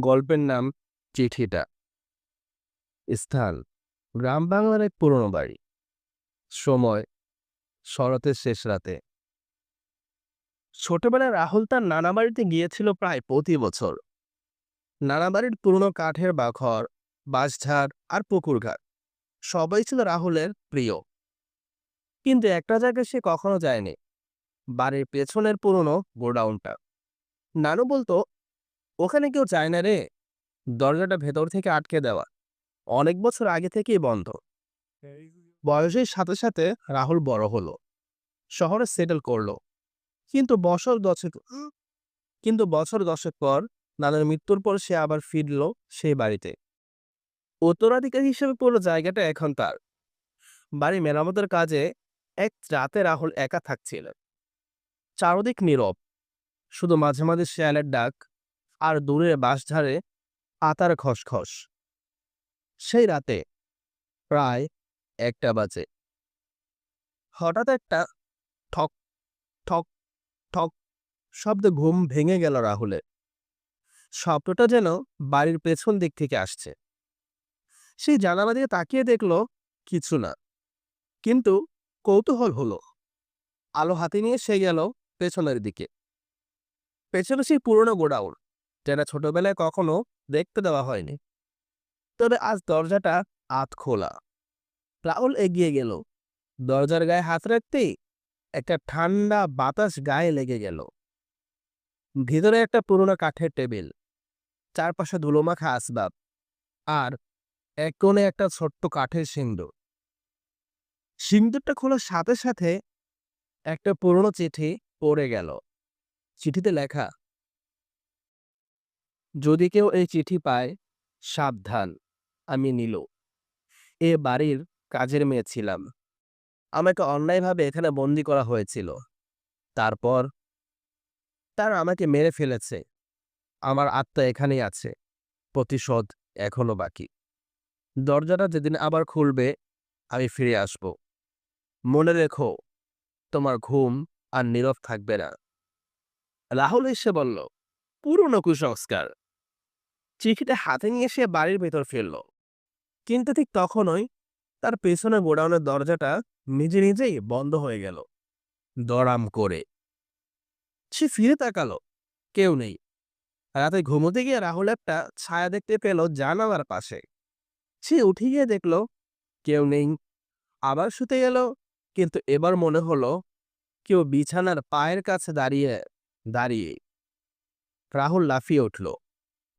গল্পের নাম চিঠিটা। স্থান, গ্রাম বাংলার এক পুরনো বাড়ি। সময়, শরতের শেষ রাতে। ছোটবেলায় রাহুল তার নানা বাড়িতে গিয়েছিল প্রায় প্রতি বছর। নানা বাড়ির পুরনো কাঠের বাঘর, বাঁশঝাড় আর পুকুরঘাট সবাই ছিল রাহুলের প্রিয়। কিন্তু একটা জায়গায় সে কখনো যায়নি। বাড়ির পেছনের পুরনো গোডাউনটা। নানু বলতো ওখানে কেউ চায় না রে। দরজাটা ভেতর থেকে আটকে দেওয়া। অনেক বছর আগে থেকেই বন্ধ। বয়সের সাথে সাথে রাহুল বড় হলো। শহরে সেটেল করল। কিন্তু বছর দশেক কিন্তু বছর দশেক পর নানার মৃত্যুর পর সে আবার ফিরল সেই বাড়িতে। উত্তরাধিকারী হিসেবে পুরো জায়গাটা এখন তার। বাড়ি মেরামতের কাজে এক রাতে রাহুল একা থাকছিল চারদিক নীরব। শুধু মাঝে মাঝে শেয়ালের ডাক আর দূরে বাঁশঝাড়ে আতার খসখস। সেই রাতে প্রায় একটা বাজে। হঠাৎ একটা ঠক ঠক ঠক শব্দে ঘুম ভেঙে গেল রাহুলের। শব্দটা যেন বাড়ির পেছন দিক থেকে আসছে। সেই জানালা দিয়ে তাকিয়ে দেখল কিছু না। কিন্তু কৌতূহল হলো। আলো হাতে নিয়ে সে গেল পেছনের দিকে। পেছনে সেই পুরনো গোডাউন। যেটা ছোটবেলায় কখনো দেখতে দেওয়া হয়নি। তবে আজ দরজাটা আত খোলা। রাহুল এগিয়ে গেল। দরজার গায়ে হাত রাখতেই একটা ঠান্ডা বাতাস গায়ে লেগে গেল। ভিতরে একটা পুরনো কাঠের টেবিল, চারপাশে ধুলোমাখা আসবাব আর এক কোণে একটা ছোট্ট কাঠের সিন্দুর। সিন্দুরটা খোলার সাথে সাথে একটা পুরনো চিঠি পড়ে গেল। চিঠিতে লেখা যদি কেউ এই চিঠি পায়, সাবধান, আমি নীলু। এ বাড়ির কাজের মেয়ে ছিলাম। আমাকে অন্যায়ভাবে এখানে বন্দি করা হয়েছিল। তারপর তার আমাকে মেরে ফেলেছে। আমার আত্মা এখানেই আছে, প্রতিশোধ এখনও বাকি। দরজাটা যেদিন আবার খুলবে, আমি ফিরে আসব। মনে রেখো, তোমার ঘুম আর নীরব থাকবে না। রাহুল এসে বলল, পুরনো কুসংস্কার। চিঠিটা হাতে নিয়ে সে বাড়ির ভেতর ফেলল। কিন্তু ঠিক তখনই তার পেছনে গোডাউনের দরজাটা নিজে নিজেই বন্ধ হয়ে গেল। দরাম করে। সে ফিরে তাকালো। কেউ নেই। রাতে ঘুমোতে গিয়ে রাহুল একটা ছায়া দেখতে পেল জানালার পাশে। সে উঠে গিয়ে দেখল, কেউ নেই। আবার শুতে গেল কিন্তু এবার মনে হলো কেউ বিছানার পায়ের কাছে দাঁড়িয়ে দাঁড়িয়ে। রাহুল লাফিয়ে উঠল।